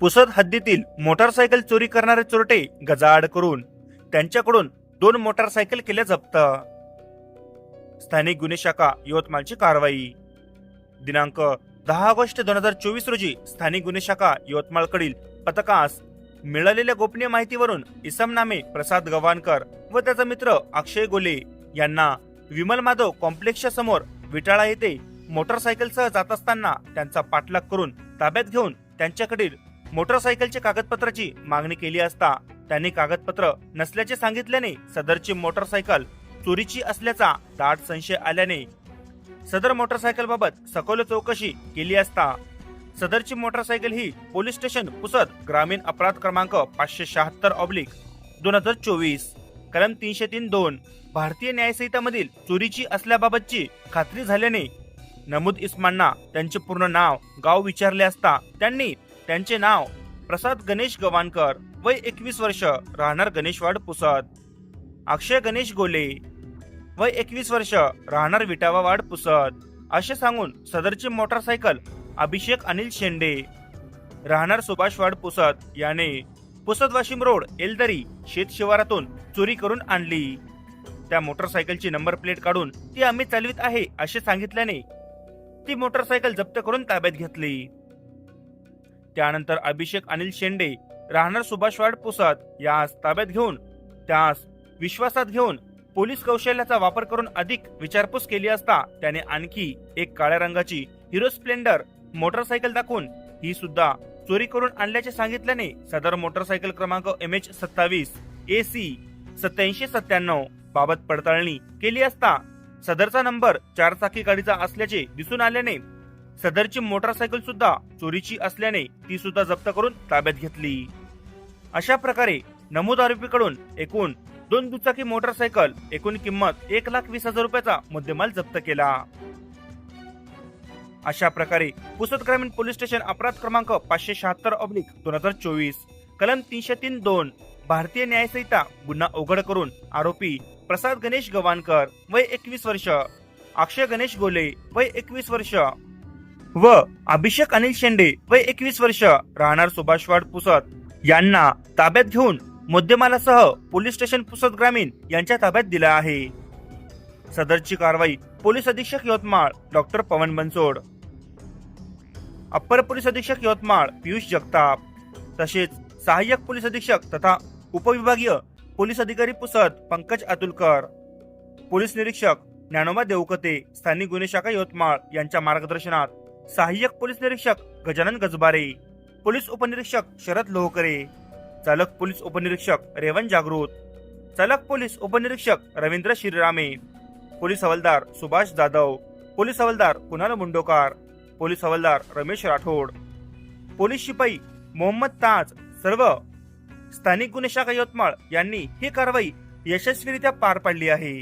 पुसद हद्दीतील मोटारसायकल चोरी करणारे चोरटे गजाआड करून त्यांच्याकडून दोन मोटारसायकल केल्या जप्त. स्थानिक गुन्हे शाखा यवतमाळची कारवाई. दिनांक दहा ऑगस्ट दोन हजार चोवीस रोजी स्थानिक गुन्हे शाखा यवतमाळकडील पथकास मिळालेल्या गोपनीय माहितीवरून इसम नामे प्रसाद गव्हाणकर व त्याचा मित्र अक्षय गोले यांना विमल माधव कॉम्प्लेक्सच्या समोर विटाळा येथे मोटरसायकलसह जात असताना त्यांचा पाठलाग करून ताब्यात घेऊन त्यांच्याकडील मोटरसायकलच्या कागदपत्राची मागणी केली असता त्यांनी कागदपत्र नसल्याचे सांगितल्याने सदरची मोटरसायकल चोरीची असल्याचा दाट संशय आल्याने सदर मोटरसायकल बाबत सखोल चौकशी केली असता सदरची मोटरसायकल ही पोलीस स्टेशन पुसद ग्रामीण अपराध क्रमांक पाचशे शहात्तर ऑब्लिक दोन हजार चोवीस कलम तीनशे तीन दोन भारतीय न्यायसंहितामधील चोरीची असल्याबाबतची खात्री झाल्याने नमूद इस्मांना त्यांचे पूर्ण नाव गाव विचारले असता त्यांनी त्यांचे नाव प्रसाद गणेश गवाणकर वय एकवीस वर्ष राहणार गणेशवाड पुसद. अक्षय गणेश गोले वय एकवीस वर्ष राहणार विटावावाड पुसद. असे सांगून सदरची मोटरसायकल अभिषेक अनिल शेंडे राहणार सुभाषवाड पुसद याने पुसद वाशिम रोड एलदरी शेत शिवारातून चोरी करून आणली. त्या मोटरसायकलची नंबर प्लेट काढून ती आम्ही चालवित आहे असे सांगितल्याने ती मोटरसायकल जप्त करून ताब्यात घेतली. त्यानंतर अभिषेक अनिल शेंडे राहणार सुभाषवाड पुसद यास ताब्यात घेऊन त्यास विश्वासात घेऊन पोलीस कौशल्याचा वापर करून अधिक विचारपूस केली असता त्याने आणखी एक काळ्या रंगाची हिरो स्प्लेंडर मोटरसायकल दाखवून ही सुद्धा चोरी करून आणल्याचे सांगितल्याने सदर मोटरसायकल क्रमांक एम एच सत्तावीस ए सी सत्याऐंशी सत्त्याण्णव बाबत पडताळणी केली असता सदरचा नंबर चारचाकी गाडीचा असल्याचे दिसून आल्याने सदरची मोटरसायकल सुद्धा चोरीची असल्याने ती सुद्धा जप्त करून ताब्यात घेतली. अशा प्रकारे नमूद आरोपीकडून एकूण दोन दुचाकी मोटरसायकल एकूण किंमत एक लाख वीस हजार रुपयाचा मुद्देमाल जप्त केला. अशा प्रकारे पुसद ग्रामीण पोलीस स्टेशन अपराध क्रमांक पाचशे शहात्तर ऑब्लिक दोन हजार चोवीस कलम तीनशे तीन दोन भारतीय न्यायसंहिता गुन्हा उघड करून आरोपी प्रसाद गणेश गवानकर वय एकवीस वर्ष अक्षय गणेश गोले वय एकवीस वर्ष व अभिषेक अनिल शेंडे वय एकवीस वर्ष राहणार सुभाषवाड पुसद. यांना ताब्यात घेऊन मुद्देमालासह पोलीस स्टेशन पुसद ग्रामीण यांच्या ताब्यात दिला आहे. सदरची कारवाई पोलीस अधीक्षक Yavatmal doctor Pawan Bansod. Upper police अधीक्षक यवतमाळ पियुष जगताप. तसेच सहाय्यक पोलीस अधीक्षक तथा उपविभागीय पोलीस अधिकारी पुसद पंकज अतुलकर. पोलीस निरीक्षक ज्ञानोबा देवकते स्थानिक गुन्हे शाखा यवतमाळ यांच्या मार्गदर्शनात. सहाय्यक पोलीस निरीक्षक गजानन गजबारे पोलीस उपनिरीक्षक शरद लोहकरे चालक पोलीस उपनिरीक्षक रेवन जागृत चालक पोलीस उपनिरीक्षक रवींद्र श्रीरामे पोलीस हवालदार सुभाष जाधव पोलीस हवालदार कुणाल मुंडोकार पोलीस हवालदार रमेश राठोड पोलीस शिपाई मोहम्मद ताज सर्व स्थानिक गुन्हे शाखा यवतमाळ यांनी ही कारवाई यशस्वीरित्या पार पाडली आहे.